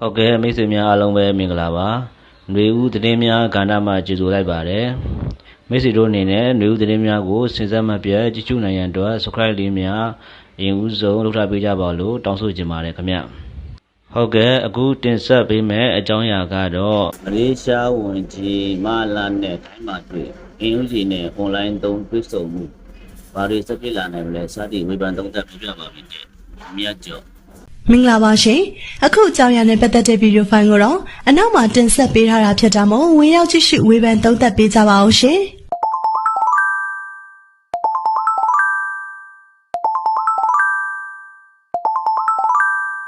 ဟုတ်ကဲ့မိတ်ဆွေများအားလုံးပဲမင်္ဂလာပါຫນွေဦးသတင်းများကဏ္ဍမှာကြိုဆိုလိုက်ပါတယ်မိတ်ဆွေတို့အနေနဲ့ຫນွေဦးသတင်းများကိုစဉ်ဆက်မပြတ်ကြည့်ရှုနိုင်ရန်အတွက် subscribe လေးများအရင်ဦးဆုံးလုပ်ထားပေးကြပါလို့တောင်းဆိုချင်ပါတယ်ခင်ဗျဟုတ်ကဲ့အခုတင်ဆက်ပေးမယ့်အကြောင်းအရာကတော့မလေးရှားဝန်ကြီးမလာနဲ့ထိုင်းမှာတွေ့အင်ဦးကြီးနဲ့ online သုံးတွေ့ဆုံမှုဘာတွေဆက်ဖြစ်လာနိုင်မလဲစသည်ဝေဖန်သုံးသပ်ပြပြပါမယ်မြတ်ကျော် မင်္ဂလာပါရှင်အခုအကြောင်းအရာနဲ့ပတ်သက်တဲ့ဗီဒီယိုဖိုင်ကိုတော့အနောက်မှာတင်ဆက်ပေးထားတာဖြစ်တာမို့ဝင်ရောက်ကြည့်ရှုဝေဖန်သုံးသပ်ပေးကြပါအောင်ရှင်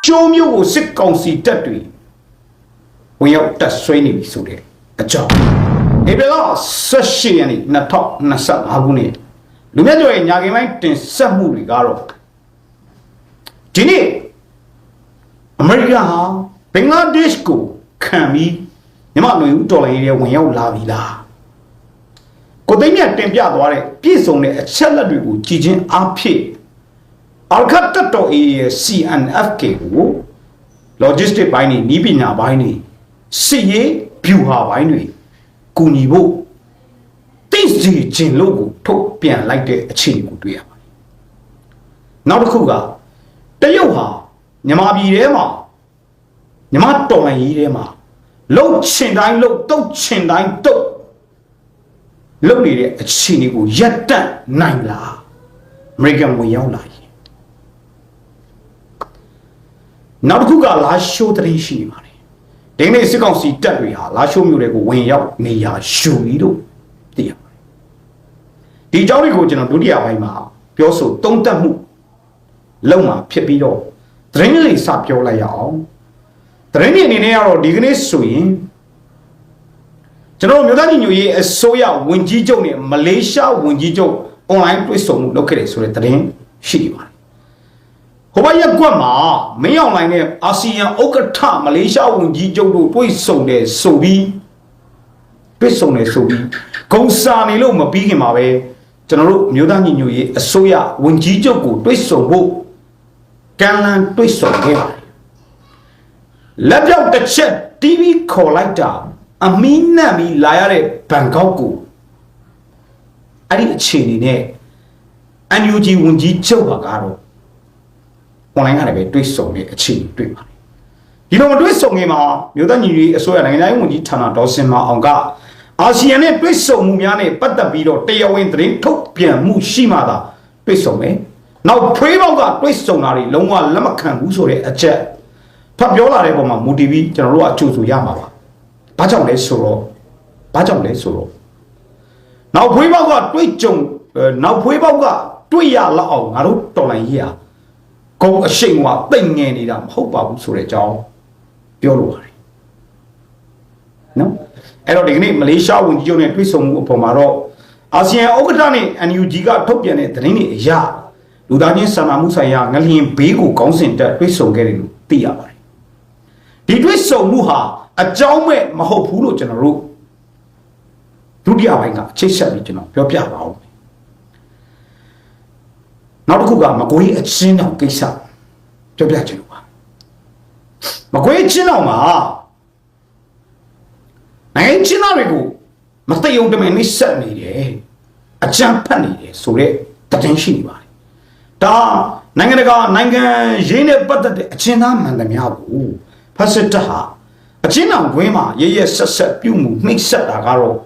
ကျိုးမျိုးကိုစစ်ကောင်စီတပ်တွေဝင်ရောက်တက်ဆွဲနေပြီဆိုတဲ့အကြောင်းဧပြီလ18ရက်နေ့2025ခုနှစ်လူမြတ်ကျော်ရဲ့ညာခင်ပိုင်းတင်ဆက်မှုတွေကတော့ဒီနေ့ အမေရိကန်ဟာဘင်္ဂလားဒေ့ရှ်ကိုခံပြီးမြန်မာလူဦးတော်လိုင်းရဲ့ဝင်ရောက်လာပြီလားကိုသိန်းမြတ်တင်ပြသွားတဲ့ပြည့်စုံတဲ့အချက်လက်တွေကိုကြည်ချင်းအားဖြင့်အာခတ်တတော် A ရဲ့ CNFK ကို logistic ဘိုင်းနေနီးပညာဘိုင်းနေစစ်ရေး view ဟာဘိုင်းတွေကူညီဖို့သိစီခြင်းလို့ကိုထုတ်ပြန်လိုက်တဲ့အခြေအနေကိုတွေ့ရပါတယ်။နောက်တစ်ခုကတရုတ်ဟာ မြန်မာပြည်ထဲမှာမြန်မာတော်လှန်ရေးထဲမှာလှုပ်ချင်တိုင်းလှုပ်တုတ်ချင်တိုင်းတုတ်လှုပ်နေတဲ့အခြေအနေကိုရပ်တန့်နိုင်လားအမေရိကန်ဝင်ရောက်လာရင်နောက်တစ်ခုကလာရှိုးတရင်ရှိနေပါတယ်ဒီနေ့စစ်ကောင်စီတပ်တွေဟာလာရှိုးမြို့တွေကိုဝင်ရောက်နေရာယူပြီးတော့သိရပါတယ်ဒီအကြောင်းတွေကိုကျွန်တော်ဒုတိယပိုင်းမှာပြောဆိုသုံးသပ်မှုလုံမှာဖြစ်ပြီးတော့ သတင်းလေးစပြောလိုက်ရအောင်သတင်းတွေအနေနဲ့ကတော့ဒီကနေ့ဆိုရင်ကျွန်တော်တို့မြို့သားညီညွတ်ရေးအစိုးရဝန်ကြီးချုပ်နဲ့မလေးရှားဝန်ကြီးချုပ်အွန်လိုင်းတွေ့ဆုံမှုလုပ်ခဲ့တယ်ဆိုတဲ့သတင်းရှိနေပါတယ်ဟိုဘက်ရက်ကွက်မှာမင်းအောင်လိုင်းနဲ့အာဆီယံဥက္ကဋ္ဌမလေးရှားဝန်ကြီးချုပ်တို့တွေ့ဆုံတယ်ဆိုပြီးတွေ့ဆုံတယ်ဆိုပြီးဂုံစာနေလို့မပြီးခင်မှာပဲကျွန်တော်တို့မြို့သားညီညွတ်ရေးအစိုးရဝန်ကြီးချုပ်ကိုတွေ့ဆုံဖို့ ကမ်းလှမ်းတွေ့ဆုံခဲ့ပါတယ်လက်ပြောက်တစ်ချက် TV ခေါ်လိုက်တာအမီးနတ်ပြီးလာရတဲ့ဘန်ကောက်ကိုအဲ့ဒီအခြေအနေနဲ့ NUG ဝန်ကြီးချုပ်ပါကတော့ online ကနေပဲတွေ့ဆုံတဲ့အခြေအနေတွေ့ပါတယ်ဒီလိုမတွေ့ဆုံခင်မှာမြို့သားညီညီအစိုးရနိုင်ငံရေးဝန်ကြီးဌာနဒေါ်စင်မအောင်ကအာဆီယံနဲ့တွေ့ဆုံမှုများနဲ့ပတ်သက်ပြီးတော့တရားဝင်သတင်းထုတ်ပြန်မှုရှိမှသာတွေ့ဆုံမယ် နောက်ဖွေးပေါက်ကတွေ့ဆုံတာတွေလုံးဝလက်မခံဘူးဆိုတဲ့အချက်ဖတ်ပြောလာတဲ့ပုံမှာမူတည်ပြီးကျွန်တော်တို့ကအကျိုးဆိုရမှာပါဘာကြောင့်လဲဆိုတော့ဘာကြောင့်လဲဆိုတော့နောက်ဖွေးပေါက်ကတွေ့ကြုံအဲနောက်ဖွေးပေါက်ကတွေ့ရလောက်အောင်ငါတို့တော်လိုင်းရေးဟာကုန်းအရှိန်ကတိတ်ငယ်နေတာမဟုတ်ပါဘူးဆိုတဲ့အကြောင်းပြောလိုပါတယ်နော်အဲ့တော့ဒီကနေ့မလေးရှားဝန်ကြီးချုပ်နဲ့တွေ့ဆုံမှုအပေါ်မှာတော့အာဆီယံဥက္ကဋ္ဌနဲ့ NUG ကထုတ်ပြန်တဲ့သတင်းတွေအရ လူသားချင်းစာနာမှုဆိုင်ရာငလျင်ဘေးကိုကောင်းစင်တက်တွေ့ဆုံခဲ့တယ်လို့သိရပါတယ်ဒီတွေ့ဆုံမှုဟာအကြောင်းမဲ့မဟုတ်ဘူးလို့ကျွန်တော်တို့ဒုတိယပိုင်းကအချိတ်ဆက်ပြီးကျွန်တော်ပြောပြပါဦးနောက်တစ်ခုကမကွေးအချင်းတောင်ကိစ္စပြောပြချင်လို့ပါမကွေးအချင်းတောင်မှာနိုင်ငံချင်းသားတွေကိုမသိုံတမင်နှိစက်နေတယ်အကြံဖတ်နေတယ်ဆိုတော့တည်င်းရှိနေပါတယ် ဒါနိုင်ငံတကာနိုင်ငံရင်းနဲ့ပတ်သက်တဲ့အချင်းသားမှန်သမျှကိုဖတ်စစ်တပ်ဟာအချင်းတောင်တွင်းမှာရရဆက်ဆက်ပြုမှုနှိစက်တာကတော့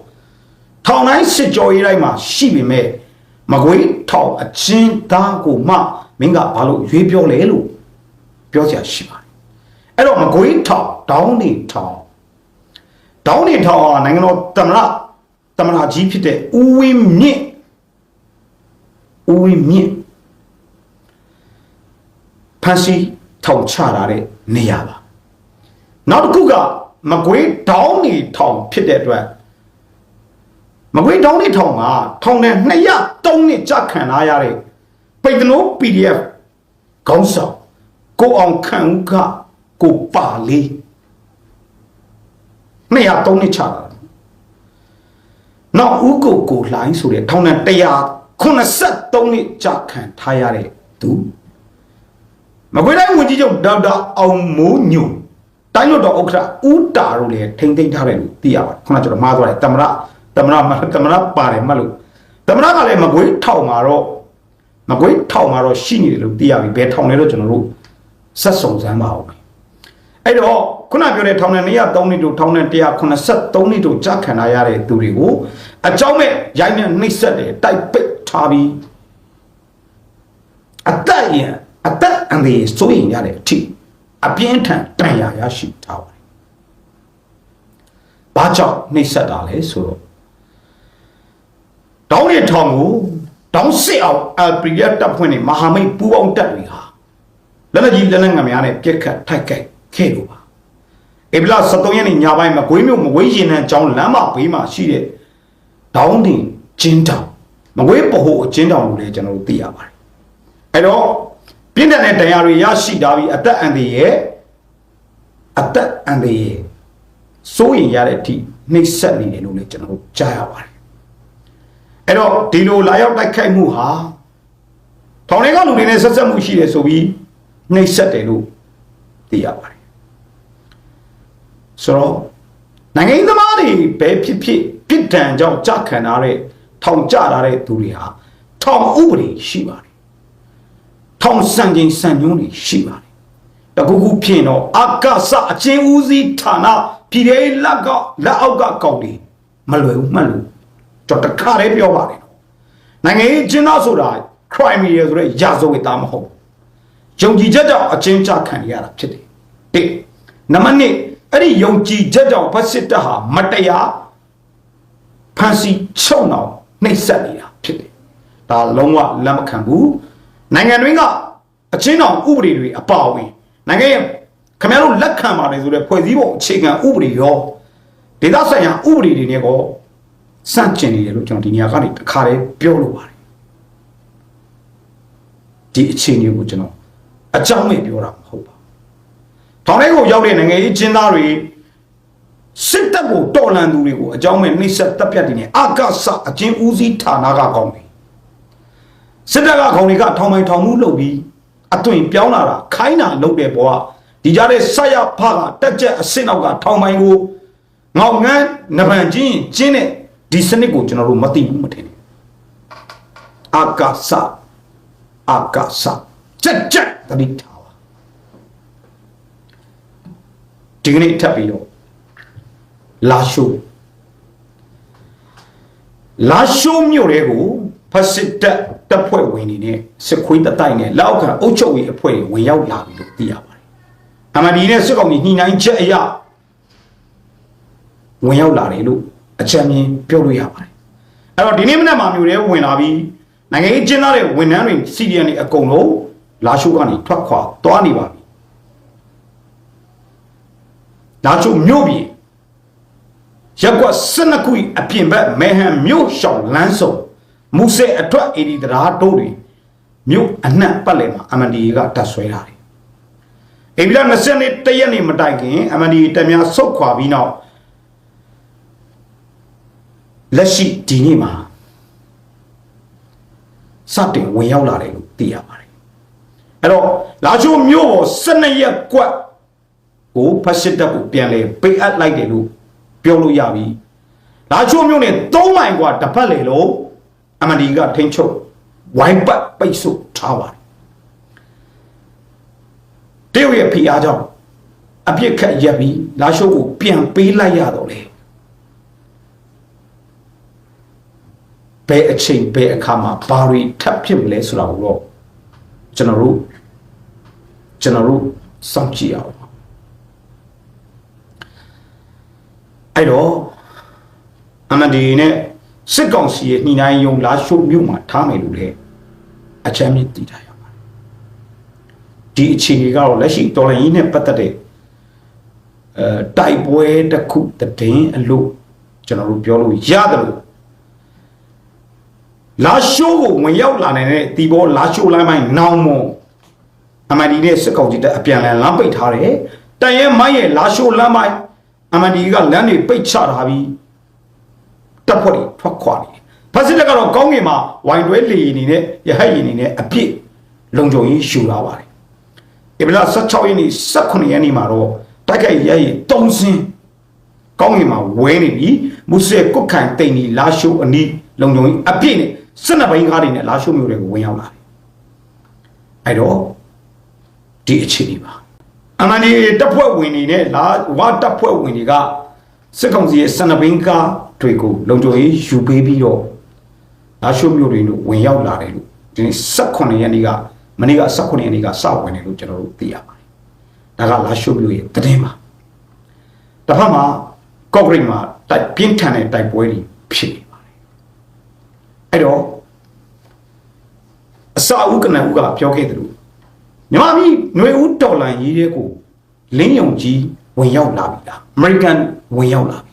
ထောင်တိုင်းစစ်ကြောရေးတိုင်းမှာရှိပေမဲ့မကွေးထောင်အချင်းသားကိုမှမင်းကဘာလို့ရွေးပြောလဲလို့ပြောကြရှိပါတယ်အဲ့တော့မကွေးထောင်ဒေါင်းနေထောင်ဒေါင်းနေထောင်ဟာနိုင်ငံတော်သမ္မတသမ္မတကြီးဖြစ်တဲ့ဦးဝင်းမြင့်ဦးဝင်းမြင့် ဖန်စီထောင်ချလာတဲ့နေရာပါနောက်တစ်ခုကမကွေးဒေါင်းနေထောင်ဖြစ်တဲ့အတွက်မကွေးတောင်းနေထောင်ကထောင်နဲ့203နှစ်ကြာခံထားရတဲ့ပိတ်တနိုး PDF ခေါင်းဆောင်ကိုအောင်ခန့်ဦးကကိုပါလေး203နှစ်ချတာနောက်ဦးကိုကိုလှိုင်းဆိုတဲ့ထောင်နဲ့183နှစ်ကြာခံထားရတဲ့သူ မကွေးတိုင်းဝန်ကြီးချုပ်ဒေါက်တာအောင်မိုးညိုတိုင်းလွတ်တော်ဥက္ကဋ္ဌဦးတာတို့လည်းထိမ့်သိမ်းထားတယ်လို့သိရပါတယ်ခုနကကျွန်တော်မှားသွားတယ်တမရတမရမတမရပါတယ်မှတ်လို့တမရကလည်းမကွေးထောင်မှာတော့မကွေးထောင်မှာတော့ရှိနေတယ်လို့သိရပြီဘယ်ထောင်လဲတော့ကျွန်တော်တို့ဆက်စုံစမ်းပါဦးအဲ့တော့ခုနပြောတဲ့ထောင်နဲ့203နှစ်တို့ထောင်နဲ့183နှစ်တို့ကြာခံရတဲ့သူတွေကိုအကြောင်းမဲ့ရိုက်နဲ့နှိပ်စက်တယ်တိုက်ပိတ်ထားပြီးအသက်ရအသက် အန္တရာယ်စိုးရင်ရတဲ့အထိအပြင်းထန်တန်ရာရရှိထားပါတယ်။ဘာကြောင့်နှိပ်စက်တာလဲဆိုတော့တောင်းရထောင်ကိုတောင်းစစ်အောင်အပရိယတပ်ဖွဲ့နေမဟာမိတ်ပူးပေါင်းတပ်တွေဟာလက်လက်ကြီးလက်လက်ငယ်များနဲ့ပြစ်ခတ်ထိုက်ခိုက်ခဲ့လို့ပါ။ဧပြီလ23ရက်နေ့ညပိုင်းမှာဂွေးမြို့မဝေးရင်နှံကျောင်းလမ်းမဘေးမှာရှိတဲ့တောင်းတင်ကျင်းတောင်မကွေးပဟိုအကျင်းတောင်လို့လည်းကျွန်တော်တို့သိရပါတယ်။အဲ့တော့ ပြင်းထန်တဲ့တရားတွေရရှိတာပြီးအသက်အန္တရာယ်အသက်အန္တရာယ်စိုးရင်ရတဲ့အထိနှိပ်စက်နေတယ်လို့လည်းကျွန်တော်တို့ကြားရပါတယ်အဲ့တော့ဒီလိုလာရောက်တိုက်ခိုက်မှုဟာထောင်ထဲကလူတွေနဲ့ဆက်ဆက်မှုရှိတယ်ဆိုပြီးနှိပ်စက်တယ်လို့သိရပါတယ်ဆိုတော့နိုင်ငံရေးသမားတွေပဲဖြစ်ဖြစ်ပြစ်ဒဏ်ကြောင့်ကြာခံရတဲ့ထောင်ကြရတဲ့သူတွေဟာထောင်ဥပဒေရှိပါတယ် ထောင်စံချိန်စံညွှန်းတွေရှိပါတယ်တကူကူဖြစ်တော့အာကာစအချင်းဦးစီးဌာနပြည်ထောင်လက်ကလက်အောက်ကကောက်တွေမလွယ်ဘူးမှတ်လို့ကျွန်တော်တခါတည်းပြောပါတယ်နော်နိုင်ငံရေးကျင်းသားဆိုတာ crime ရယ်ဆိုတဲ့ရာဇဝတ်သားမဟုတ်ယုံကြည်ချက်ကြောင့်အချင်းချခံရတာဖြစ်တယ်တိနံပါတ်1အဲ့ဒီယုံကြည်ချက်ကြောင့်ဖက်စစ်တပ်ဟာမတရားဖန်စီချုပ်နှောင်နှိပ်စက်နေတာဖြစ်တယ်ဒါလုံးဝလက်မခံဘူး နိုင်ငံတွင်းကအချင်းတော်ဥပဒေတွေအပါအဝင်နိုင်ငံရဲ့ခင်ဗျားတို့လက်ခံပါတယ်ဆိုတဲ့ဖွဲ့စည်းပုံအခြေခံဥပဒေရောဒေသဆိုင်ရာဥပဒေတွေနဲ့ကောစန့်ကျင်နေတယ်လို့ကျွန်တော်ဒီနေရာကနေတခါတည်းပြောလိုပါတယ်ဒီအခြေအနေကိုကျွန်တော်အကြောင်းမဲ့ပြောတာမဟုတ်ပါဘူးထောင်ထဲကိုရောက်တဲ့နိုင်ငံရေးကျင်းသားတွေစစ်တပ်ကိုတော်လှန်သူတွေကိုအကြောင်းမဲ့နှိပ်စက်တပ်ပြတ်တွေနဲ့အာကစအချင်းဦးစီးဌာနကကောင်းတယ် စစ်တပ်ကခေါင်းတွေကထောင်ပိုင်ထောင်မှုလုပ်ပြီးအသွင်ပြောင်းလာတာခိုင်းတာလုပ်တဲ့ဘောကဒီကြားတဲ့ဆက်ရဖကတက်ချက်အစစ်နောက်ကထောင်ပိုင်ကိုငေါငန်းနဗန်ချင်းကျင်းတဲ့ဒီစနစ်ကိုကျွန်တော်တို့မသိဘူးမထင်ဘူးအာကာစအာကာစချက်ချက်တတိထားပါဒီကနေ့ထပ်ပြီးတော့လာရှိုးလာရှိုးမြို့တွေကိုဖက်စစ်တပ် တပ်ဖွဲ့ဝင်တွေနဲ့စစ်ခွေးတတိုက်နဲ့လောက်ခံအုပ်ချုပ်ရေးအဖွဲ့တွေဝင်ရောက်လာပြီလို့သိရပါတယ်အမဒီနဲ့စစ်ကောင်ကြီးညှိနှိုင်းချက်အရဝင်ရောက်လာတယ်လို့အကြံဉာဏ်ပြောလို့ရပါတယ်အဲ့တော့ဒီနေ့မနက်မှာမျိုးတွေဝင်လာပြီးနိုင်ငံရေးကျင်းသားတဲ့ဝန်ထမ်းတွေစီဒီအန်တွေအကုန်လုံးလာရှိုးကနေထွက်ခွာသွားနေပါပြီလာချိုမြို့ပြည်ရက်ကွက်12ခုအပြင်ဘက်မဲဟန်မြို့ရှောင်းလမ်းစုံ မူဆဲအထွတ်အေဒီတရာတိုးတွေမြို့အနှံ့ပတ်လည်မှာအမန်ဒီကတတ်ဆွဲတာတယ်။အေဗီလာ20နှစ်တရက်နေ့မတိုင်ခင်အမန်ဒီတက်များဆုတ်ခွာပြီးနောက်လက်ရှိဒီနေ့မှာစတင်ဝင်ရောက်လာတယ်လို့သိရပါတယ်။အဲ့တော့လာချိုမြို့ပေါ်12ရက်ကွက်ကိုဖက်စစ်တပ်ကိုပြန်လဲပိတ်အပ်လိုက်တယ်လို့ပြောလို့ရပြီ။လာချိုမြို့နဲ့3မိုင်กว่าတစ်ပတ်လေလို့ အမဒီကထိန်ချုပ်ဝိုင်းပတ်ပိတ်ဆို့ထားပါတယ်တရုတ်ရဲ့ဖိအားကြောင့်အပြစ်ခတ်ရက်ပြီးလာရှိုးကိုပြန်ပေးလိုက်ရတော့လေဘယ်အချိန်ဘယ်အခါမှာဘာတွေထပ်ဖြစ်မလဲဆိုတာကိုတော့ကျွန်တော်တို့ကျွန်တော်တို့စောင့်ကြည့်အောင်အဲ့တော့အမဒီနဲ့ စစ်ကောင်စီရဲ့ညှိနှိုင်းယုံလာရှိုးမြို့မှာထားမယ်လို့လည်းအချမ်းမြင့်တည်ထားရပါတယ်ဒီအခြေအနေကတော့လက်ရှိတော်လှန်ရေးနဲ့ပတ်သက်တဲ့အဲတိုက်ပွဲတစ်ခုတည်င်းအလို့ကျွန်တော်တို့ပြောလို့ရတယ်လို့လာရှိုးကိုဝင်ရောက်လာနိုင်တဲ့ဒီဘောလာရှိုးလိုင်းမိုင်းနောင်မွန်အမဒီနဲ့စစ်ကောင်စီတက်အပြန်လန်လမ်းပိတ်ထားတယ်တန်ရဲမိုင်းရဲ့လာရှိုးလမ်းမိုင်းအမဒီကလမ်းတွေပိတ်ချထားပြီး တပ်ဖွဲ့တွေထွက်ခွာနေဖက်စစ်လက်ကတော့ကောင်းကင်မှာဝိုင်တွဲလေရင်နေနဲ့ရဟတ်ရင်နေနဲ့အပြစ်လုံခြုံရေးယူလာပါတယ်ဧပြီလ16ရက်နေ့18ရက်နေ့မှာတော့ဖတိုက်ခိုက်ရရင်တုံးစင်းကောင်းကင်မှာဝဲနေပြီမုဆေကုတ်ခိုင်တိန်ဒီလာရှိုးအနီးလုံုံကြီးအပြည့်နဲ့စစ်နှစ်ဘိန်းကားတွေနဲ့လာရှိုးမျိုးတွေကိုဝင်ရောက်လာတယ်အဲ့တော့ဒီအခြေအနေပါအမှန်ဒီတပ်ဖွဲ့ဝင်တွေနဲ့လာဝါတပ်ဖွဲ့ဝင်တွေကစစ်ကောင်စီရဲ့စစ်နှစ်ဘိန်းကား တွေကိုလုံခြုံရေးယူပေးပြီးတော့လာရှိုးမျိုးတွေတို့ဝင်ရောက်လာတယ်လို့ဒီနေ့18ရက်နေ့ကမနေ့က18ရက်နေ့ကစဝင်တယ်လို့ကျွန်တော်တို့သိရပါတယ်ဒါကလာရှိုးမျိုးရဲ့တည်င်းပါတစ်ဖက်မှာကော့ဂရိတ်မှာတိုက်ပြင်းထန်တဲ့တိုက်ပွဲတွေဖြစ်နေပါတယ်အဲ့တော့အစာအုပ်ကနဦးကပြောခဲ့တယ်လို့ညီမမီຫນွေဦးတော်လန်ရေးတဲ့ကိုလင်းယုံကြီးဝင်ရောက်လာပြီလားအမေရိကန်ဝင်ရောက်လာပြီလား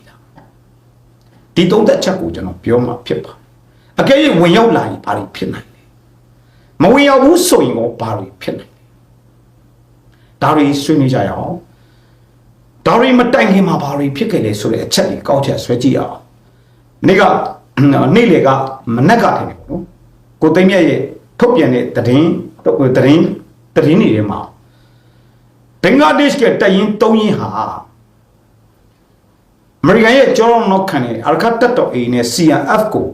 ဒီသုံးသက်ချက်ကိုကျွန်တော်ပြောမှာဖြစ်ပါတယ်အကယ်၍ဝင်ရောက်လာရင်ဘာတွေဖြစ်နိုင်လဲမဝင်ရောက်ဘူးဆိုရင်တော့ဘာတွေဖြစ်နိုင်လဲဒါတွေဆွေးနွေးကြရအောင်ဒါတွေမတိုင်ခင်မှာဘာတွေဖြစ်ခဲ့လဲဆိုတဲ့အချက်တွေကောက်ချက်ဆွဲကြည့်ရအောင်နေ့ကနေ့လေကမနက်ကထင်တယ်ပေါ့နော်ကိုသိမ့်မြတ်ရဲ့ထုတ်ပြန်တဲ့သတင်းသတင်းသတင်းတွေထဲမှာဘင်္ဂလားဒေ့ရှ်ကတရင်၃ရင်ဟာ အမေရိကန်ရဲ့ကြောလုံးနောက်ခံတဲ့အာရခတ်တပ်တော် A နဲ့ CNF ကို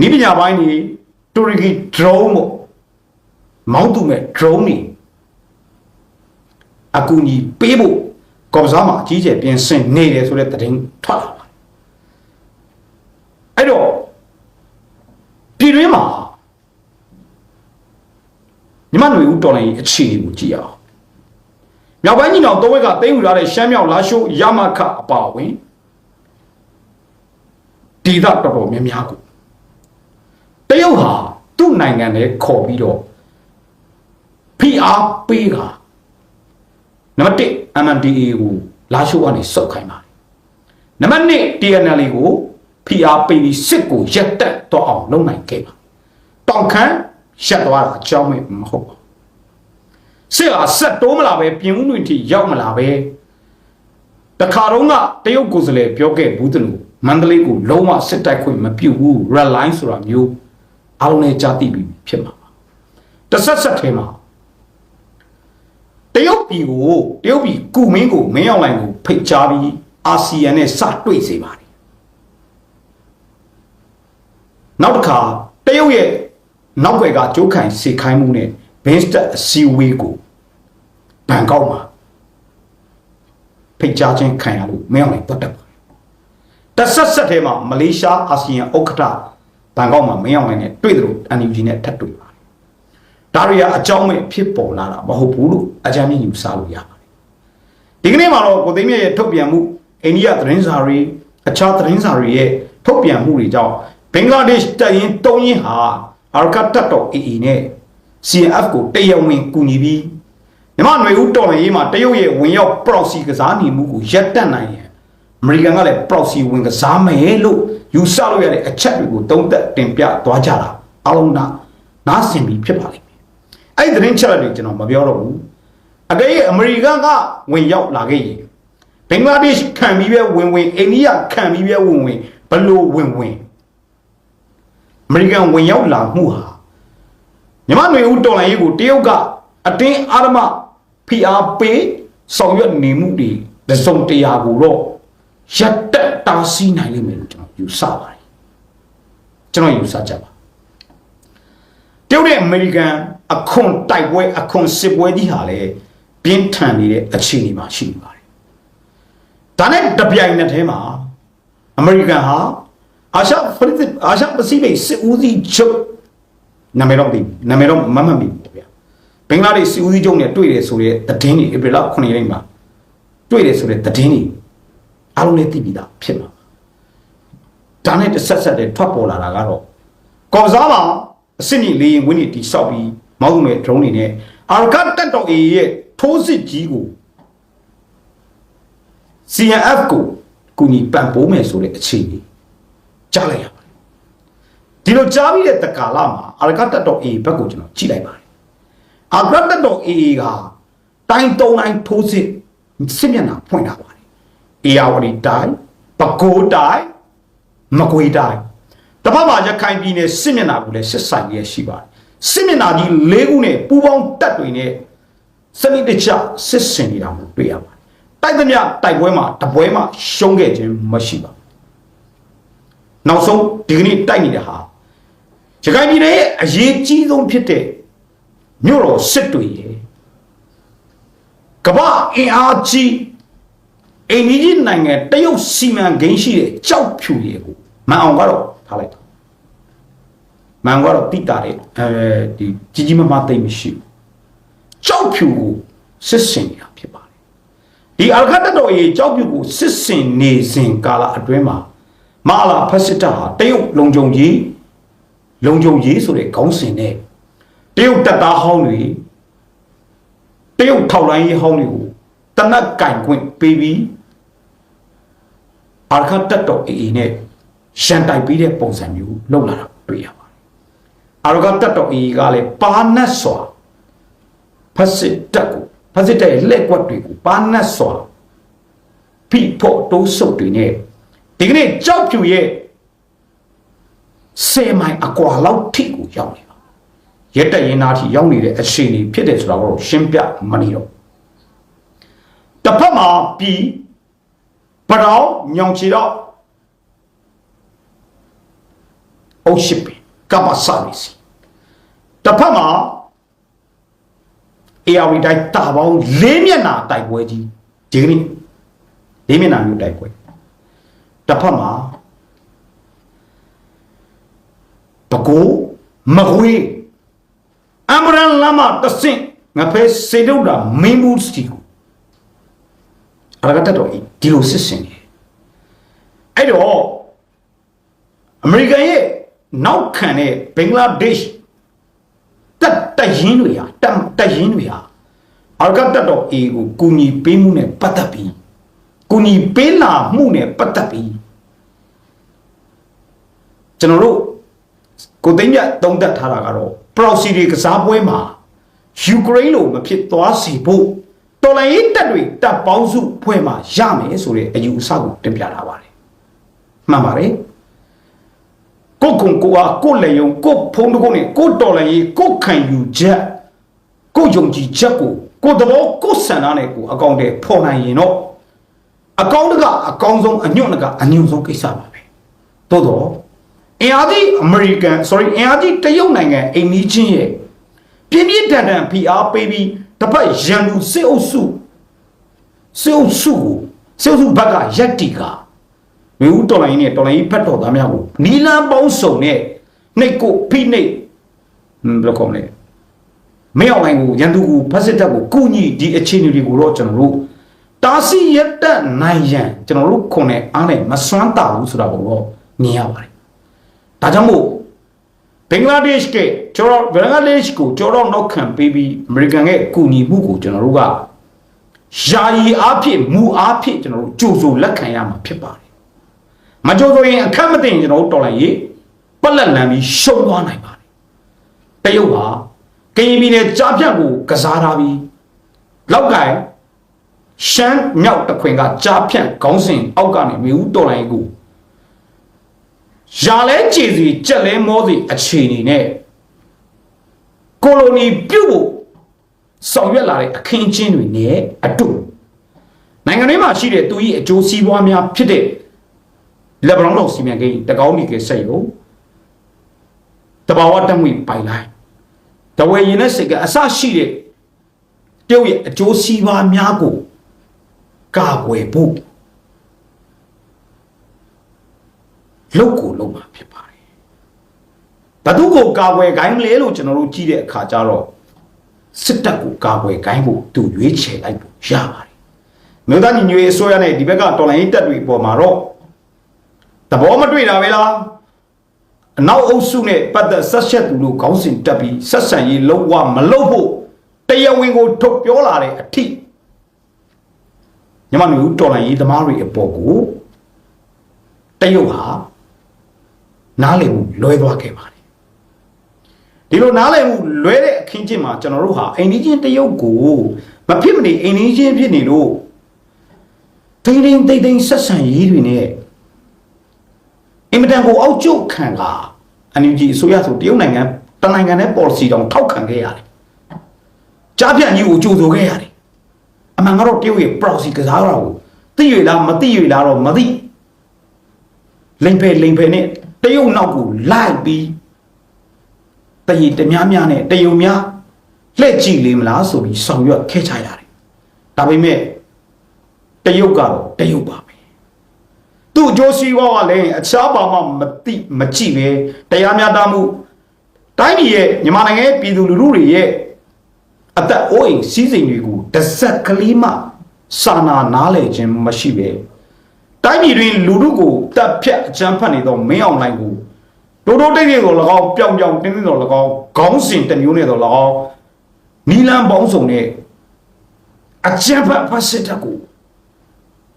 နိပညာပိုင်းတွေတူရကီ drone ပေါ့မောင်းသူမဲ့ drone တွေအကူအညီပေးဖို့ကော်စားမှာအကြီးကျယ်ပြင်ဆင်နေတယ်ဆိုတဲ့သတင်းထွက်လာပါတယ်အဲ့တော့ပြည်တွင်းမှာညီမတွေဦးတော်လိုင်းအခြေအနေကိုကြည့်အောင် မြောက်ပိုင်းညီနောင်သုံးဝက်ကသိမ်းယူထားတဲ့ရှမ်းမြောက်လာရှိုးရမခအပါအဝင်ဒေသတော်တော်များများကိုတရုတ်ဟာသူ့နိုင်ငံနဲ့ခေါ်ပြီးတော့ဖိအားပေးတာနံပါတ်1 MNDAA ကိုလာရှိုးကနေစုပ်ခိုင်းပါတယ်နံပါတ်2 TNL ကိုဖိအားပေးပြီးစစ်ကိုရက်တက်တော့အောင်လုပ်နိုင်ခဲ့ပါတောင်ခမ်းရက်သွားတာအကြောင်းမဲ့မဟုတ်ပါ စစ်ဟာဆက်တိုးမလာပဲပြင်ဦးလွင်ထိရောက်မလာပဲတခါတော့ကတရုတ်ကိုယ်စားလှယ်ပြောခဲ့ဘူးတလို့မန္တလေးကိုလုံးဝစစ်တိုက်ခွင့်မပြုတ်ဘူး red line ဆိုတာမျိုးအားလုံးလည်းကြားသိပြီးဖြစ်မှာပါတဆက်ဆက်ထဲမှာတရုတ်ပြည်ကိုတရုတ်ပြည်ကုမင်းကိုမင်းအောင်လိုင်ကိုဖိတ်ကြားပြီးအာဆီယံနဲ့စတွေ့စေပါတယ်နောက်တစ်ခါတရုတ်ရဲ့နောက်ွယ်ကကြိုးခိုင်စေခိုင်းမှုနဲ့ဘ င်းစတက်အစည်းအဝေးကိုဘန်ကောက်မှာဖိတ်ကြားခြင်းခံရလို့မင်းအောင်လိုင်တွတ်တက်ပါတယ်တဆက်ဆက်ထဲမှာမလေးရှားအာဆီယံဥက္ကဋ္ဌဘန်ကောက်မှာမင်းအောင်လိုင်နဲ့တွေ့တယ်လို့ NUG နဲ့ထပ်တွေ့ပါတယ်ဒါတွေကအကြောင်းမဲ့ဖြစ်ပေါ်လာတာမဟုတ်ဘူးလို့အကြမ်းမြင့်ယူဆလို့ရပါတယ်ဒီကနေ့မှာတော့ကိုသိမ်းမြရဲ့ထုတ်ပြန်မှုအိန္ဒိယသတင်းစာတွေအခြားသတင်းစာတွေရဲ့ထုတ်ပြန်မှုတွေကြောင့်ဘင်္ဂလားဒေ့ရှ်တပ်ရင်းတုံးရင်ဟာအာရကတ်တပ်တော် AA နဲ့ CNF ကိုတရားဝင်ကူညီပြီးမြမနွေဦးတော်လှန်ရေးမှာတရုတ်ရဲ့ဝင်ရောက် proxy ကစားနေမှုကိုရပ်တန့်နိုင်ရင်အမေရိကန်ကလည်း proxy ဝင်ကစားမယ်လို့ယူဆလို့ရတဲ့အချက်တွေကိုတုံးသက်တင်ပြသွားကြတာအလုံးနာနားဆင်ပြီးဖြစ်ပါလိမ့်မယ်အဲ့ဒီသတင်းချက်တွေကျွန်တော်မပြောတော့ဘူးအကယ်၍အမေရိကန်ကဝင်ရောက်လာခဲ့ရင်ဘင်္ဂလားဒေ့ရှ်ခံပြီးပဲဝင်ဝင်အိန္ဒိယခံပြီးပဲဝင်ဝင်ဘလို့ဝင်ဝင်အမေရိကန်ဝင်ရောက်လာမှုဟာ မြမနွေဦးတော်လိုင်းရေးကိုတရုတ်ကအတင်းအာရမဖိအားပေးဆောင်ရွက်နေမှုတွေတစုံတရာကိုတော့ရက်တက်တားဆီးနိုင်လိမ့်မယ်လို့ကျွန်တော်ယူဆပါတယ်ကျွန်တော်ယူဆကြပါတရုတ်ရဲ့အမေရိကန်အခွန်တိုက်ပွဲအခွန်စစ်ပွဲကြီးဟာလည်းပြင်းထန်နေတဲ့အခြေအနေမှာရှိနေပါတယ်ဒါနဲ့တပြိုင်နက်တည်းမှာအမေရိကန်ဟာအာရှပစိဖိတ်အာရှပစိဖိတ်စစ်ဦးစီးချုပ် နာမည်တော့မသိဘူးနာမည်တော့မမှတ်မိဘူးဗျာဘင်္ဂလားဒေ့ရှ်စစ်ဦးစီးချုပ်နဲ့တွေ့တယ်ဆိုတဲ့သတင်းတွေဧပြီလ9ရက်နေ့မှာတွေ့တယ်ဆိုတဲ့သတင်းတွေအားလုံးလည်းသိပြီးသားဖြစ်မှာဒါနဲ့တစ်ဆက်ဆက်တည်းထွက်ပေါ်လာတာကတော့ကော်စားမှာအစစ်ကြီးလေးရင်ဝင်းနေတိဆောက်ပြီးမောက်သူမဲ့ drone တွေနဲ့အာရကတ်တက်တော် A ရဲ့ထိုးစစ်ကြီးကို CNF ကိုကူညီပံ့ပိုးမယ်ဆိုတဲ့အခြေအနေကြားလိုက်ရပါတယ် ဒီလိုကြားပြီးတဲ့တကာလမှာအာရကတ်တက်တော် A ဘက်ကိုကျွန်တော်ကြည့်လိုက်ပါတယ်အာရကတ်တက်တော် A ကတိုင်းတုံးတိုင်းထိုးစစ်စစ်မျက်နှာဖွင့်ထားပါတယ်အေယာဝတီတိုင်းပဲခူးတိုင်းမကွေးတိုင်းတပတ်မှာရခိုင်ပြည်နယ်စစ်မျက်နှာကိုလည်းဆက်ဆိုင်ရရှိပါတယ်စစ်မျက်နှာကြီး၄ခုနဲ့ပူးပေါင်းတပ်တွေနဲ့စနစ်တကျစစ်ဆင်နေတာကိုတွေ့ရပါတယ်တိုက်သမျှတိုက်ပွဲမှာတပွဲမှာရှုံးခဲ့ခြင်းမရှိပါဘူးနောက်ဆုံးဒီကနေ့တိုက်နေတဲ့ဟာ ရခိုင်ပြည်နယ်ရဲ့အရေးကြီးဆုံးဖြစ်တဲ့မြို့တော်စစ်တွေရဲ့ကမ္ဘာအင်အားကြီးအိန္ဒိယနိုင်ငံတရုတ်စီမံကိန်းရှိတဲ့ကြောက်ဖြူရေကိုမန်အောင်ကတော့ထားလိုက်တာမန်ကတော့တိတာတဲ့အဲဒီကြီးကြီးမားမားသိမ့်မရှိဘူးကြောက်ဖြူကိုစစ်စင်နေတာဖြစ်ပါတယ်ဒီအလခတ်တတော်ရေကြောက်ဖြူကိုစစ်စင်နေစဉ်ကာလအတွင်းမှာမာလာဖက်စစ်တပ်ဟာတရုတ်လုံခြုံကြီး လုံခြုံရေးဆိုတဲ့ခေါင်းစဉ်နဲ့တရုတ်တပ်သားဟောင်းတွေတရုတ်ထောက်လိုင်းရေးဟောင်းတွေကိုတနက်ကင်ခွင့်ပေးပြီးအာခတ်တက်တော်အေအေနဲ့ရှန်တိုက်ပြီးတဲ့ပုံစံမျိုးလုပ်လာတာတွေ့ရပါတယ်အာရကတက်တော်အေအေကလည်းပါနတ်စွာဖက်စစ်တက်ကိုဖက်စစ်တဲ့လက်ကွက်တွေကိုပါနတ်စွာဖိဖို့တိုးဆုပ်တွေနဲ့ဒီကနေ့ကြောက်ဖြူရဲ့ ဆယ်မိုင်အကွာလောက်ထိကိုရောက်နေပါရက်တက်ရင်သားထိရောက်နေတဲ့အခြေအနေဖြစ်တယ်ဆိုတာကိုရှင်းပြမနေတော့တစ်ဖက်မှာပြီးပရောင်းညောင်ချီတော့အုတ်ရှိပင်ကပ္ပစာရီစီတစ်ဖက်မှာ ARV တိုင်းတာပေါင်း၄မျက်နှာတိုက်ပွဲကြီးဒီကနေ့၄မျက်နှာမျိုးတိုက်ပွဲတစ်ဖက်မှာ ပကိုးမခွေးအမရန်လမတဆင့်ငါဖဲစေတော့တာမင်းဘူးစတီကိုအရကတတော်ဒီလိုစစ်စင်နေအဲ့တော့အမေရိကန်ရဲ့နောက်ခံတဲ့ဘင်္ဂလားဒေ့ရှ်တက်တရင်တွေဟာတက်တရင်တွေဟာအရကတတော်အေကိုကူညီပေးမှုနဲ့ပတ်သက်ပြီးကူညီပေးလာမှုနဲ့ပတ်သက်ပြီးကျွန်တော်တို့ ကိုသိန်းမြတ်သုံးသက်ထားတာကတော့ proxy တွေကစားပွဲမှာယူကရိန်းလိုမဖြစ်သွားစေဖို့တော်လိုင်းရေးတပ်တွေတပ်ပေါင်းစုဖွဲ့မှာရမယ်ဆိုတဲ့အယူအဆကိုတင်ပြထားပါတယ်မှန်ပါတယ်ကိုကုံကိုအားကိုလေယုံကိုဖုံးတကုန်းနဲ့ကိုတော်လိုင်းရေးကိုခံယူချက်ကိုယုံကြည်ချက်ကိုကိုသဘောကိုဆန္ဒနဲ့ကိုအကောင့်တွေဖော်နိုင်ရင်တော့အကောင့်တကအကောင်းဆုံးအညွန့်တကအညွန့်ဆုံးကိစ္စပါပဲသို့တော့ အင်အားကြီးအမေရိကန် sorry အင်အားကြီးတရုတ်နိုင်ငံအိမ်နီးချင်းရဲ့ပြင်းပြင်းထန်ထန်ဖိအားပေးပြီးတစ်ဖက်ရန်သူစစ်အုပ်စုစစ်အုပ်စုကိုစစ်အုပ်စုဘက်ကရက်တီကဝေဦးတော်လိုင်းနဲ့တော်လိုင်းဖက်တော်သားများကိုနီလန်ပေါင်းစုံနဲ့နှိတ်ကိုဖိနှိတ်ဟမ်ဘယ်လိုကောင်းလဲမင်းအောင်လိုင်းကိုရန်သူကိုဖက်စစ်တပ်ကိုကုညီဒီအခြေအနေတွေကိုတော့ကျွန်တော်တို့တာစီရက်တက်နိုင်ရန်ကျွန်တော်တို့ခွန်နဲ့အားနဲ့မစွမ်းတာဘူးဆိုတာကိုတော့မြင်ရပါတယ် ဒါကြောင့်မို့ဘင်္ဂလားဒေ့ရှ်ကကျွန်တော်ဘင်္ဂလားဒေ့ရှ်ကိုကျွန်တော်နောက်ခံပေးပြီးအမေရိကန်ရဲ့ကူညီမှုကိုကျွန်တော်တို့ကယာယီအားဖြင့်မူအားဖြင့်ကျွန်တော်တို့ကြိုဆိုလက်ခံရမှာဖြစ်ပါတယ်။မကြိုဆိုရင်အခက်မသိရင်ကျွန်တော်တို့တော်လိုက်ရေးပက်လက်လန်ပြီးရှုံးသွားနိုင်ပါတယ်။တရုတ်ဟာကရင်ပြည်နယ်ကြားဖြတ်ကိုကစားထားပြီးလောက်ကင်ရှမ်းမြောက်တခွင်ကကြားဖြတ်ခေါင်းစဉ်အောက်ကနေမြို့တော်လိုက်ကို ရာလဲကြည်စီကြက်လဲမောစီအခြေအနေနဲ့ကိုလိုနီပြုတ်ဖို့ဆောင်ရွက်လာတဲ့အခင်းချင်းတွေနဲ့အတူနိုင်ငံရေးမှာရှိတဲ့သူ၏အကျိုးစီးပွားများဖြစ်တဲ့လက်ဘလောင်းတော်စီမံကိန်းတကောင်းဒီကစိတ်ကိုတဘာဝတမွေပိုင်လိုက်တဝဲရင်နဲ့စိတ်ကအစရှိတဲ့တယောက်ရဲ့အကျိုးစီးပွားများကိုကာကွယ်ဖို့ လောက်ကိုလောက်မှာဖြစ်ပါတယ်ဘသူကိုကာကွယ်ခိုင်းမလဲလို့ကျွန်တော်တို့ကြည့်တဲ့အခါကျတော့စစ်တပ်ကိုကာကွယ်ခိုင်းဖို့သူရွေးချယ်လိုက်ဖို့ရပါတယ်မြို့သားညီညွတ်ရေးအစိုးရနဲ့ဒီဘက်ကတော်လိုင်းရေးတပ်တွေပေါ်မှာတော့သဘောမတွေ့တာပဲလားအနောက်အုပ်စုနဲ့ပတ်သက်ဆက်ဆက်သူတို့ခေါင်းစဉ်တက်ပြီးဆက်ဆံရေးလုံးဝမလုပ်ဖို့တရားဝင်ကိုထုတ်ပြောလာတဲ့အထိညမမျိုးတော်လိုင်းရေးသမားတွေအပေါ်ကိုတရုတ်ဟာ နားလည်မှုလွဲသွားခဲ့ပါတယ်ဒီလိုနားလည်မှုလွဲတဲ့အခင်းချင်းမှာကျွန်တော်တို့ဟာအိန္ဒိချင်းတရုတ်ကိုမဖြစ်မနေအိန္ဒိချင်းဖြစ်နေလို့တိန်တိန်တိတ်တိန်ဆက်ဆံရေးတွေနဲ့အင်မတန်ကိုအောက်ကျုပ်ခံကအန်ယူဂျီအစိုးရဆိုတရုတ်နိုင်ငံတနိုင်ငံနဲ့ policy တောင်ထောက်ခံခဲ့ရတယ်ကြားပြန့်ကြီးကိုကြိုဆိုခဲ့ရတယ်အမှန်ကတော့တရုတ်ရဲ့ proxy ကစားရတာကိုသိရလားမသိရလားတော့မသိလိန်ဖယ်လိန်ဖယ်နဲ့ တရုတ်နောက်ကိုလိုက်ပြီးတရီတများများနဲ့တယုံများလှည့်ကြည့်လေမလားဆိုပြီးဆောင်ရွက်ခဲ့ချရတယ်ဒါပေမဲ့တရုတ်ကတော့တရုတ်ပါပဲသူ့အကျိုးစီးပွားကလည်းအခြားဘာမှမသိမကြည့်ပဲတရားမျှတမှုတိုင်းပြည်ရဲ့မြန်မာနိုင်ငံရဲ့ပြည်သူလူထုတွေရဲ့အသက်အိုးအိမ်စီးစိမ်တွေကိုတစ်စက်ကလေးမှစာနာနားလည်ခြင်းမရှိပဲ တိုင်းပြည်တွင်လူထုကိုတပ်ဖြတ်အကြမ်းဖက်နေသောမင်းအောင်လိုင်းကိုတိုးတိုးတိတ်တိတ်ကို၎င်းပြောင်ပြောင်တင်းတင်းတော်၎င်းခေါင်းစဉ်တစ်မျိုးနဲ့တော်၎င်းနီလန်ပေါင်းစုံနဲ့အကြမ်းဖက်ဖက်စစ်တပ်ကို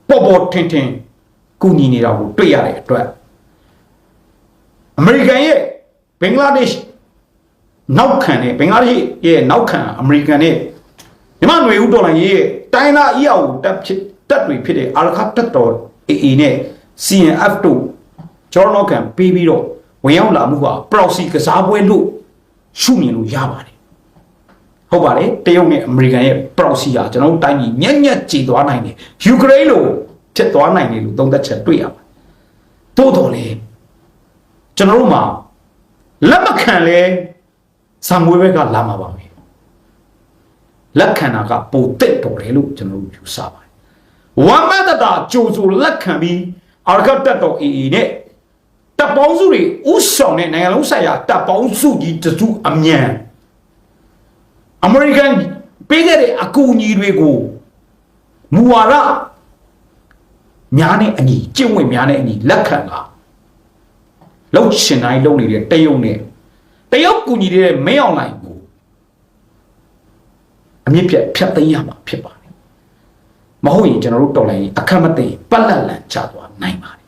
ပေါ်ပေါ်ထင်ထင်ကူညီနေတာကိုတွေ့ရတဲ့အတွက်အမေရိကန်ရဲ့ဘင်္ဂလားဒေ့ရှ်နောက်ခံတဲ့ဘင်္ဂလားဒေ့ရှ်ရဲ့နောက်ခံအမေရိကန်နဲ့မြန်မာຫນွေဦးတော်လိုင်းရဲ့တိုင်းသားအီအောင်တက်ဖြစ်တက်တွေဖြစ်တဲ့အာရခတ်တက်တော် AA နဲ့ CNF တို့ကျော်တော့ခံပေးပြီးတော့ဝင်ရောက်လာမှုက proxy ကစားပွဲလို့ရှုမြင်လို့ရပါတယ်ဟုတ်ပါတယ်တရုတ်နဲ့အမေရိကန်ရဲ့ proxy ကကျွန်တော်တို့တိုင်းပြည်ညက်ညက်ကြည်သွားနိုင်တယ်ယူကရိန်းလိုဖြစ်သွားနိုင်တယ်လို့သုံးသက်ချက်တွေ့ရပါတယ်သို့တော်လေကျွန်တော်တို့မှာလက်မခံလဲဇံမွေးဘက်ကလာမှာပါပဲလက်ခံတာကပိုတက်တော်တယ်လို့ကျွန်တော်တို့ယူဆပါတယ် ဝမ်းမတတာကြိုဆိုလက်ခံပြီးအာရကတက်တော် AA နဲ့တပ်ပေါင်းစုတွေဥဆောင်တဲ့နိုင်ငံလုံးဆိုင်ရာတပ်ပေါင်းစုကြီးတစုအမြန်အမေရိကန်ပေးခဲ့တဲ့အကူအညီတွေကိုမူဝါဒများနဲ့အညီကျင့်ဝတ်များနဲ့အညီလက်ခံတာလှုပ်ရှင်တိုင်းလုပ်နေတဲ့တရုတ်နဲ့တရုတ်ကူညီနေတဲ့မင်းအောင်လိုင်ကိုအမြင့်ပြတ်ဖြတ်သိမ်းရမှာဖြစ်ပါတယ် မဟုတ်ရင်ကျွန်တော်တို့တော်လိုင်းအခက်မသိရင်ပတ်လက်လန်ချသွားနိုင်ပါတယ်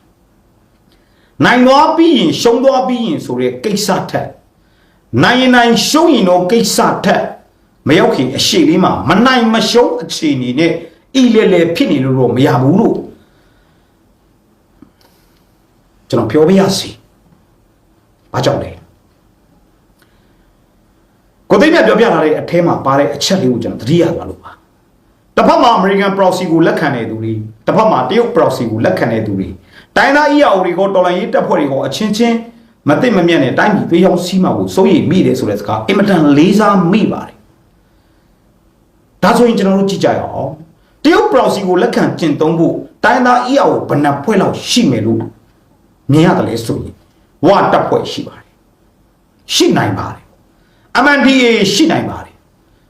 နိုင်သွားပြီးရင်ရှုံးသွားပြီးရင်ဆိုတဲ့ကိစ္စထက်နိုင်ရင်နိုင်ရှုံးရင်တော့ကိစ္စထက်မရောက်ခင်အရှိလေးမှာမနိုင်မရှုံးအခြေအနေနဲ့ဤလေလေဖြစ်နေလို့တော့မရဘူးလို့ကျွန်တော်ပြောပြရစီဘာကြောင့်လဲကိုသိမြတ်ပြောပြလာတဲ့အထဲမှာပါတဲ့အချက်လေးကိုကျွန်တော်သတိရသွားလို့ပါ တစ်ဖက်မှာ American proxy ကိုလက်ခံတဲ့သူတွေတစ်ဖက်မှာတရုတ် proxy ကိုလက်ခံတဲ့သူတွေတိုင်းသား EAO တွေကိုတော်လိုင်းရေးတပ်ဖွဲ့တွေကိုအချင်းချင်းမသိမမြတ်နဲ့တိုင်းပြည်ပေးအောင်စီးမှာကိုစိုးရိမ်မိတယ်ဆိုတဲ့စကားအင်မတန်လေးစားမိပါတယ်ဒါဆိုရင်ကျွန်တော်တို့ကြည့်ကြရအောင်တရုတ် proxy ကိုလက်ခံကျင့်သုံးဖို့တိုင်းသား EAO ဘယ်နှဖွဲ့လောက်ရှိမယ်လို့မြင်ရတယ်လေဆိုရင်ဝတပ်ဖွဲ့ရှိပါတယ်ရှိနိုင်ပါတယ် MNDA ရှိနိုင်ပါတယ်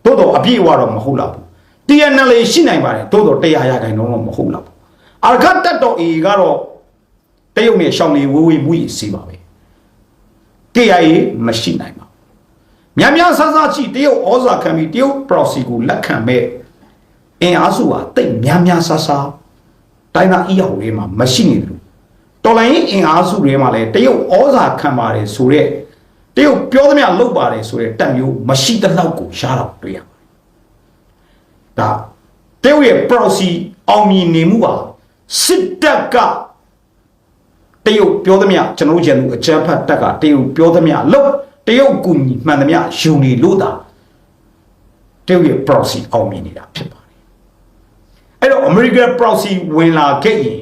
သို့တော့အပြည့်အဝတော့မဟုတ်တော့ဘူး TNL ရှိနိုင်ပါတယ်သို့တော့တရားရခိုင်တော့မဟုတ်တော့ဘူးအာခတ်တက်တော့ A ကတော့တရုတ်နဲ့ရှောင်းနေဝေးဝေးမှုကြီးစီပါပဲ KIA မရှိနိုင်ပါဘူးများများဆဆကြည့်တရုတ်ဩဇာခံပြီးတရုတ် proxy ကိုလက်ခံမဲ့အင်အားစုဟာတိတ်များများဆဆတိုင်းသားအီးအောင်လေးမှာမရှိနေတယ်တော်လိုင်းအင်အားစုတွေမှာလည်းတရုတ်ဩဇာခံပါတယ်ဆိုတော့တရုတ်ပြောသမျှလုပ်ပါတယ်ဆိုတဲ့တက်မျိုးမရှိတဲ့လောက်ကိုရှားတော့တွေ့ရပါတယ် ဒါတရုတ်ရဲ့ proxy အောင်မြင်နေမှုပါစစ်တပ်ကတရုတ်ပြောသမျှကျွန်တော်တို့ကျန်သူအကြမ်းဖက်တပ်ကတရုတ်ပြောသမျှလို့တရုတ်ကူညီမှန်သမျှယူနေလို့တာတရုတ်ရဲ့ proxy အောင်မြင်နေတာဖြစ်ပါတယ်အဲ့တော့ American proxy ဝင်လာခဲ့ရင်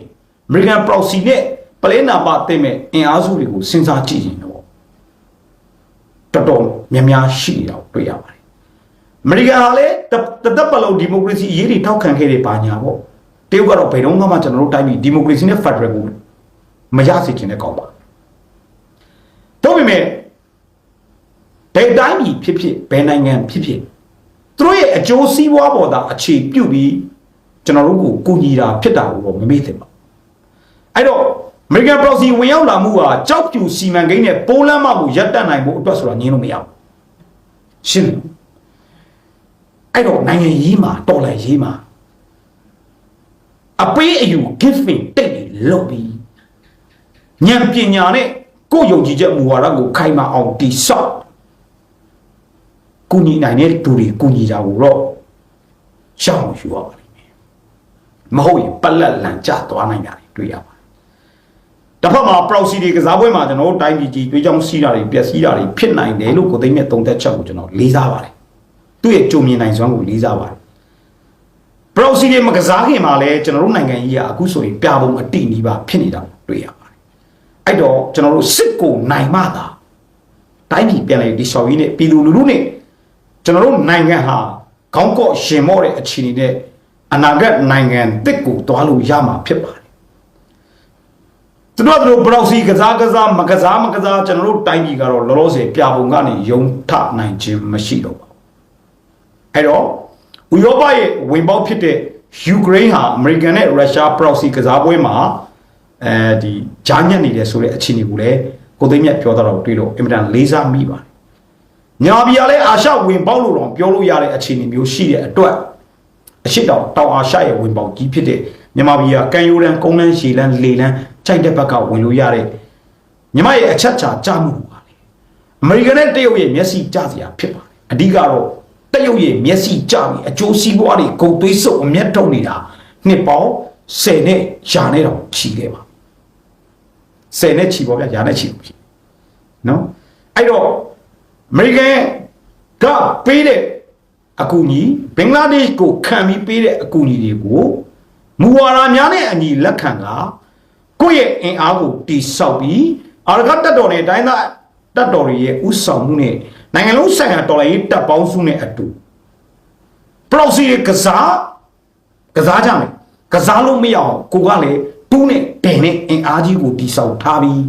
American proxy နဲ့ပလဲနာပါတဲ့မဲ့အင်အားစုတွေကိုစဉ်းစားကြည့်ရင်တော့တော်တော်များများရှိနေတာကိုတွေ့ရပါတယ် အမေရိကန်ဟာလည်းတသက်ပလုံးဒီမိုကရေစီအရေးတွေထောက်ခံခဲ့တဲ့ပါညာပေါ့တရုတ်ကတော့ဘယ်တော့မှကျွန်တော်တို့တိုင်းပြည်ဒီမိုကရေစီနဲ့ဖက်ဒရယ်ကိုမရစေချင်တဲ့ကောင်ပါတို့ပေမဲ့ဘယ်တိုင်းပြည်ဖြစ်ဖြစ်ဘယ်နိုင်ငံဖြစ်ဖြစ်သူတို့ရဲ့အကျိုးစီးပွားပေါ်သာအခြေပြုပြီးကျွန်တော်တို့ကိုကူညီတာဖြစ်တာကိုတော့မမေ့သင့်ပါအဲ့တော့ American Proxy ဝင်ရောက်လာမှုဟာကြောက်ပြူစီမံကိန်းနဲ့ပိုးလမ်းမကိုရပ်တန့်နိုင်ဖို့အတွက်ဆိုတာငြင်းလို့မရဘူးရှင်း အဲ့တော့နိုင်ငံရေးမှာတော်လှန်ရေးမှာအပေးအယူ giving တိတ်လုပ်ပြီးဉာဏ်ပညာနဲ့ကိုယ်ယုံကြည်ချက်မူဝါဒကိုခိုင်မာအောင်တည်ဆောက်ကုညီနိုင်တဲ့သူတွေကုညီကြဖို့တော့ရှောင်ယူရပါလိမ့်မယ်မဟုတ်ရင်ပလက်လန်ကျသွားနိုင်တာတွေတွေ့ရပါတယ်တစ်ဖက်မှာ proxy တွေကစားပွဲမှာကျွန်တော်တို့တိုင်းပြည်ကြီးတွေးကြောင်းစီးတာတွေပျက်စီးတာတွေဖြစ်နိုင်တယ်လို့ကိုသိမ်းမြတ်သုံးသက်ချက်ကိုကျွန်တော်လေးစားပါတယ် သူ့ရဲ့ကြုံမြင်နိုင်စွမ်းကိုလေးစားပါတယ်ပရိုစီတွေမကစားခင်မှာလည်းကျွန်တော်တို့နိုင်ငံကြီးကအခုဆိုရင်ပြပုံအတိနီးပါဖြစ်နေတာကိုတွေ့ရပါတယ်အဲ့တော့ကျွန်တော်တို့စစ်ကိုနိုင်မှသာတိုင်းပြည်ပြန်လည်တည်ဆောက်ရေးနဲ့ပြည်သူလူထုနဲ့ကျွန်တော်တို့နိုင်ငံဟာခေါင်းကော့ရှင်မော့တဲ့အခြေအနေနဲ့အနာဂတ်နိုင်ငံတစ်ကိုတွားလို့ရမှာဖြစ်ပါတယ်သူတို့ကသူတို့ဘရောက်စီကစားကစားမကစားမကစားကျွန်တော်တို့တိုင်းပြည်ကတော့လောလောဆယ်ပြပုံကနေယုံထနိုင်ခြင်းမရှိတော့ပါဘူး အဲ့တော့ဥရောပရဲ့ဝင်ပေါက်ဖြစ်တဲ့ယူကရိန်းဟာအမေရိကန်နဲ့ရုရှားပရောက်စီကစားပွဲမှာအဲဒီဂျာညက်နေတယ်ဆိုတဲ့အခြေအနေကိုလည်းကိုသိမ်းမြတ်ပြောတာတော့တွေ့တော့အင်မတန်လေးစားမိပါတယ်ညာပြည်ကလည်းအာရှဝင်ပေါက်လို့တော့ပြောလို့ရတဲ့အခြေအနေမျိုးရှိတဲ့အတွက်အရှိတောင်တောင်အာရှရဲ့ဝင်ပေါက်ကြီးဖြစ်တဲ့မြန်မာပြည်ကကန်ယိုရန်ကုန်းလန်းရှည်လန်းလေလန်းခြိုက်တဲ့ဘက်ကဝင်လို့ရတဲ့မြန်မာရဲ့အချက်ချာကြမှုပါလေအမေရိကန်နဲ့တရုတ်ရဲ့မျက်စိကျစရာဖြစ်ပါတယ်အဓိကတော့ တရုတ်ရဲ့မျက်စိကျပြီးအကျိုးစီးပွားတွေကုန်သွေးစုပ်အမျက်ထုတ်နေတာနှစ်ပေါင်း10နဲ့ယာနဲ့တော့ချီခဲ့ပါ10နဲ့ချီပေါ့ဗျာယာနဲ့ချီပြီနော်အဲ့တော့အမေရိကန်ကပေးတဲ့အကူအညီဘင်္ဂလားဒေ့ရှ်ကိုခံပြီးပေးတဲ့အကူအညီတွေကိုမူဝါဒများနဲ့အညီလက်ခံကကိုယ့်ရဲ့အင်အားကိုတိဆောက်ပြီးအာရကတက်တော်နဲ့တိုင်းသားတက်တော်တွေရဲ့ဥဆောင်မှုနဲ့ နိုင်ငံလုံးဆိုင်ရာတော်လှန်ရေးတပ်ပေါင်းစုနဲ့အတူပရိုစီကစားကစားကြမယ်ကစားလို့မရအောင်ကိုကလည်းတူးနဲ့ဒင်နဲ့အင်အားကြီးကိုတိဆောက်ထားပြီး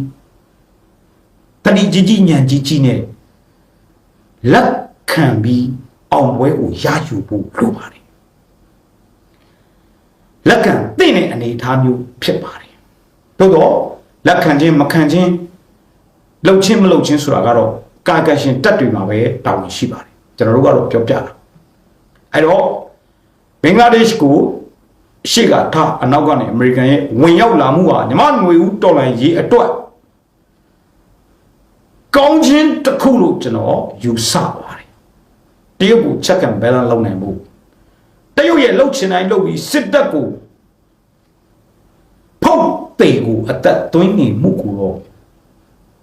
တတိကြီးကြီးညံကြီးကြီးနဲ့လက်ခံပြီးအောင်ပွဲကိုရယူဖို့လိုပါတယ်လက်ခံသိတဲ့အနေအထားမျိုးဖြစ်ပါတယ်သို့တော့လက်ခံခြင်းမခံခြင်းလှုပ်ခြင်းမလှုပ်ခြင်းဆိုတာကတော့ ကာကရှင်တက်တွေမှာပဲတောင်းရှိပါတယ်ကျွန်တော်တို့ကတော့ပြောပြတာအဲ့တော့ဘင်္ဂလားဒေ့ရှ်ကိုရှေ့ကထားအနောက်ကနေအမေရိကန်ရဲ့ဝင်ရောက်လာမှုဟာညီမຫນွေဦးတော်လိုင်းရေးအတွက်ကောင်းခြင်းတစ်ခုလို့ကျွန်တော်ယူဆပါတယ်တရုတ်ကို check and balance လုပ်နိုင်ဖို့တရုတ်ရဲ့လှုပ်ချင်တိုင်းလှုပ်ပြီးစစ်တပ်ကိုဖုတ်တေကိုအသက်သွင်းနေမှုကိုတော့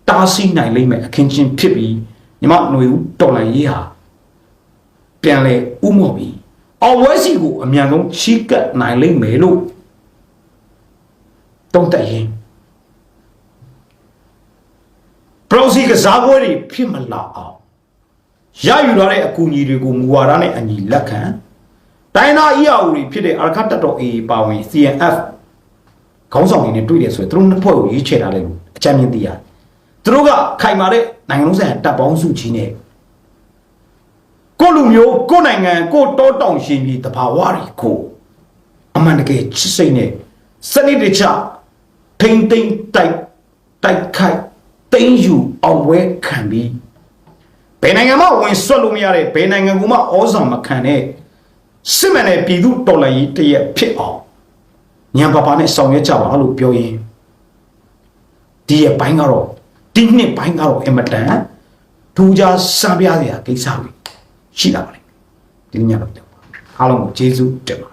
တားဆီးနိုင်လိမ့်မယ်အခင်းချင်းဖြစ်ပြီးညီမຫນွေဦးတော်လိုင်းရေးဟာပြန်လဲဥမော်ပြီးအောင်ဝဲစီကိုအမြန်ဆုံးချီးကပ်နိုင်လိမ့်မယ်လို့တုံးတက်ရင်ပရိုစီကစားပွဲတွေဖြစ်မလာအောင်ရယူလာတဲ့အကူအညီတွေကိုမူဝါဒနဲ့အညီလက်ခံတိုင်းသား EAO တွေဖြစ်တဲ့အာခတ်တတော် A ပါဝင် CNF ခေါင်းဆောင်တွေနဲ့တွေ့တယ်ဆိုရင်သူတို့နှစ်ဖွဲ့ကိုရွေးချယ်ထားလိုက်လို့အကြမ်းမြင်သိရတယ် သူတို့ကခိုင်မာတဲ့နိုင်ငံလုံးဆိုင်ရာတပ်ပေါင်းစုကြီးနဲ့ကိုလူမျိုးကိုနိုင်ငံကိုတောတောင်ရှင်ပြည်တဘာဝတွေကိုအမှန်တကယ်ချစ်စိတ်နဲ့စနစ်တကျထိမ့်သိမ့်တိုက်တိုက်ခိုက်သိမ့်ယူအောင်ဝဲခံပြီးဘယ်နိုင်ငံမှဝင်ဆွတ်လို့မရတဲ့ဘယ်နိုင်ငံကမှဩဇာမခံတဲ့စစ်မှန်တဲ့ပြည်သူတော်လှန်ရေးတရက်ဖြစ်အောင်ညံပါပါနဲ့ဆောင်ရွက်ကြပါလို့ပြောရင်ဒီရဲ့ဘိုင်းကတော့ ဒီနှစ်ဘိုင်းကတော့အင်မတန်ထူးခြားစံပြားစရာကိစ္စတွေရှိတာပါလေဒီညတော့အားလုံးကိုကျေးဇူးတင်ပါ